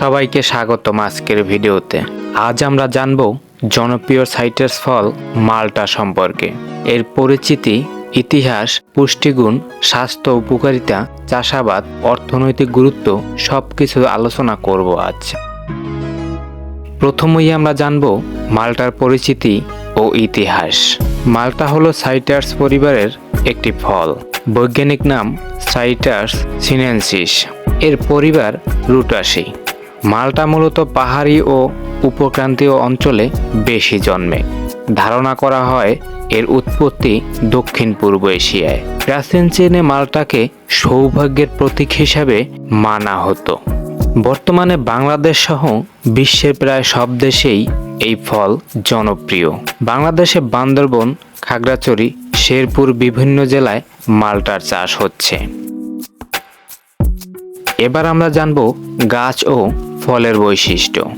সবাইকে স্বাগতম আজকের ভিডিওতে। আজ আমরা জানব জনপ্রিয় সাইট্রাস ফল মালটা সম্পর্কে। এর পরিচিতি, ইতিহাস, পুষ্টিগুণ, স্বাস্থ্য, উপকারিতা, চাষাবাদ, অর্থনৈতিক গুরুত্ব সব কিছু আলোচনা করব আজ। প্রথমেই আমরা জানব মালটার পরিচিতি ও ইতিহাস। মালটা হলো সাইটার্স পরিবারের একটি ফল। বৈজ্ঞানিক নাম সাইটার্স সিনেনসিস। এর পরিবার রুটাসি। মালটা মূলত পাহাড়ি ও উপক্রান্তীয় অঞ্চলে বেশি জন্মে। ধারণা করা হয় এর উৎপত্তি দক্ষিণ পূর্ব এশিয়ায়। প্রাচীন চীনে মালটাকে সৌভাগ্যের প্রতীক হিসাবে মানা হতো। বর্তমানে বাংলাদেশ সহ বিশ্বের প্রায় সব দেশেই এই ফল জনপ্রিয়। বাংলাদেশে বান্দরবন, খাগড়াছড়ি, শেরপুর বিভিন্ন জেলায় মালটার চাষ হচ্ছে। এবার আমরা জানব গাছ ও ফলের বৈশিষ্ট্য।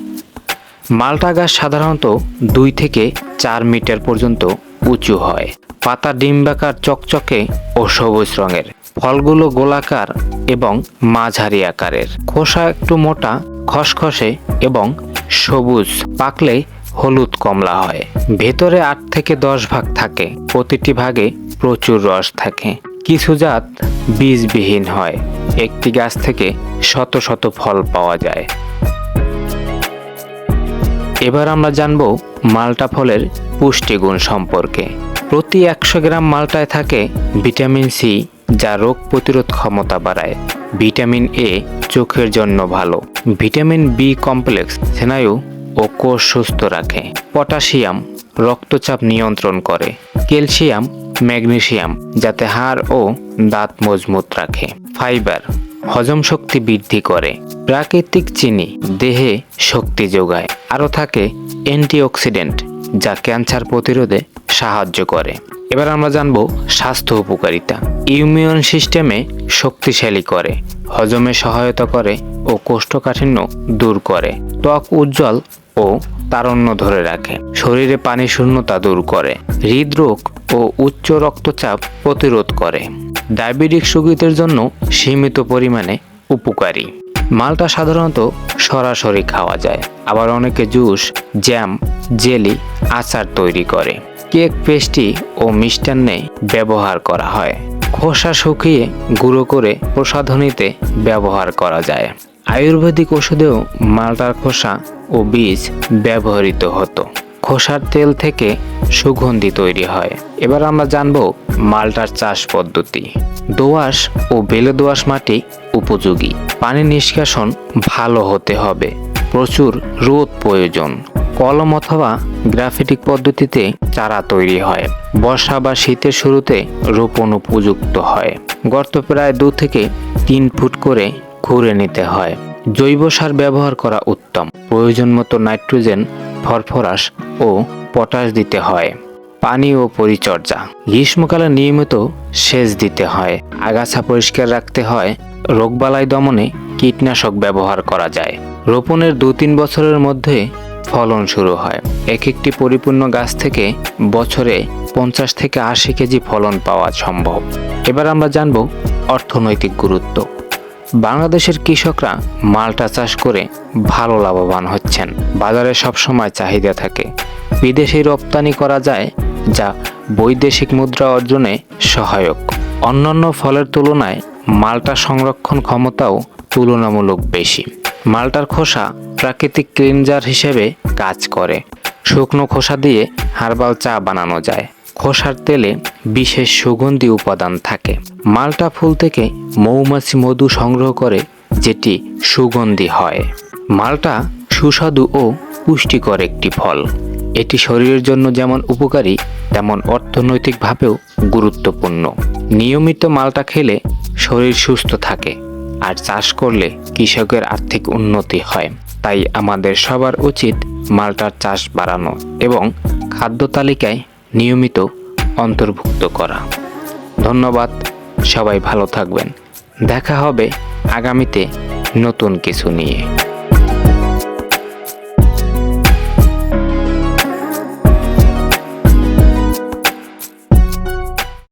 মালটা গাছ সাধারণত দুই থেকে চার মিটার পর্যন্ত উঁচু হয়। পাতা ডিম্বাকার চকচকে ও সবুজ রঙের। ফলগুলো গোলাকার এবং মাঝারি আকারের। খোসা একটু মোটা, খসখসে এবং সবুজ। পাকলে হলুদ কমলা হয়। ভেতরে আট থেকে দশ ভাগ থাকে। প্রতিটি ভাগে প্রচুর রস থাকে। কিছু জাত বীজবিহীন হয়। একটি গাছ থেকে শত শত ফল পাওয়া যায়। এবার আমরা জানব মালটা ফলের পুষ্টিগুণ সম্পর্কে। প্রতি একশো গ্রাম মালটায় থাকে ভিটামিন সি, যা রোগ প্রতিরোধ ক্ষমতা বাড়ায়। ভিটামিন এ চোখের জন্য ভালো। ভিটামিন বি কমপ্লেক্স স্নায়ু ও কোষ সুস্থ রাখে। পটাশিয়াম রক্তচাপ নিয়ন্ত্রণ করে। ক্যালসিয়াম ম্যাগনেশিয়াম যাতে হাড় ও দাঁত মজবুত রাখে। ফাইবার হজম শক্তি বৃদ্ধি করে। প্রাকৃতিক চিনি দেহে শক্তি যোগায়, আরও থাকে অ্যান্টিঅক্সিডেন্ট, যা ক্যান্সার প্রতিরোধে সাহায্য করে। এবার আমরা জানব স্বাস্থ্য উপকারিতা। ইমিউন সিস্টেমে শক্তিশালী করে, হজমে সহায়তা করে ও কোষ্ঠকাঠিন্য দূর করে, ত্বক উজ্জ্বল ও তারণ্য ধরে রাখে। শরীরে পানি শূন্যতা দূর করে, হৃদরোগ ও উচ্চ রক্তচাপ প্রতিরোধ করে। ডায়াবেটিক রোগীদের জন্য সীমিত পরিমাণে উপকারী। মালটা সাধারণত সরাসরি খাওয়া যায়। আবার অনেকে জুস, জ্যাম, জেলি, আচার তৈরি করে। কেক পেস্টি ও মিষ্টান্নে ব্যবহার করা হয়। খোসা শুকিয়ে গুঁড়ো করে প্রসাধনীতে ব্যবহার করা যায়। আয়ুর্বেদিক ওষুধেও মালটার খোসা ও বীজ ব্যবহৃত হতো। খোসার তেল থেকে সুগন্ধি তৈরি হয়। এবার আমরা জানব মালটার চাষ পদ্ধতি। দোআঁশ ও বেলে দোআঁশ মাটি উপযোগী। পানি নিষ্কাশন ভালো হতে হবে। প্রচুর রোদ প্রয়োজন। কলম অথবা গ্রাফিটিক পদ্ধতিতে চারা তৈরি হয়। বর্ষা বা শীতের শুরুতে রোপণ উপযুক্ত হয়। গর্ত প্রায় দু থেকে তিন ফুট করে খুঁড়ে নিতে হয়। জৈব সার ব্যবহার করা উত্তম। প্রয়োজন মতো নাইট্রোজেন ফরফরাস ও পটাশ দিতে হয়। পানি ও পরিচর্যা। গ্রীষ্মকালে নিয়মিত সেচ দিতে হয়। আগাছা পরিষ্কার রাখতে হয়। রোগবালাই দমনে কীটনাশক ব্যবহার করা যায়। রোপণের দু তিন বছরের মধ্যে ফলন শুরু হয়। এক একটি পরিপূর্ণ গাছ থেকে বছরে পঞ্চাশ থেকে আশি কেজি ফলন পাওয়া সম্ভব। এবার আমরা জানব অর্থনৈতিক গুরুত্ব। বাংলাদেশের কৃষকরা মালটা চাষ করে ভালো লাভবান হচ্ছেন। বাজারে সবসময় চাহিদা থাকে। বিদেশে রপ্তানি করা যায় যা বৈদেশিক মুদ্রা অর্জনে সহায়ক। অন্যান্য ফলের তুলনায় মালটা সংরক্ষণ ক্ষমতাও তুলনামূলক বেশি। মালটার খোসা প্রাকৃতিক ক্লিনজার হিসেবে কাজ করে। শুকনো খোসা দিয়ে হার্বাল চা বানানো যায়। খোসার তেলে বিশেষ সুগন্ধি উপাদান থাকে। মালটা ফুল থেকে মৌমাছি মধু সংগ্রহ করে, যেটি সুগন্ধি হয়। মালটা সুস্বাদু ও পুষ্টিকর একটি ফল। এটি শরীরের জন্য যেমন উপকারী তেমন অর্থনৈতিকভাবেও গুরুত্বপূর্ণ। নিয়মিত মালটা খেলে শরীর সুস্থ থাকে আর চাষ করলে কৃষকের আর্থিক উন্নতি হয়। তাই আমাদের সবার উচিত মালটার চাষ বাড়ানো এবং খাদ্য তালিকায় নিয়মিত অন্তর্ভুক্ত করা। ধন্যবাদ, সবাই ভালো থাকবেন। দেখা হবে আগামীতে নতুন কিছু নিয়ে।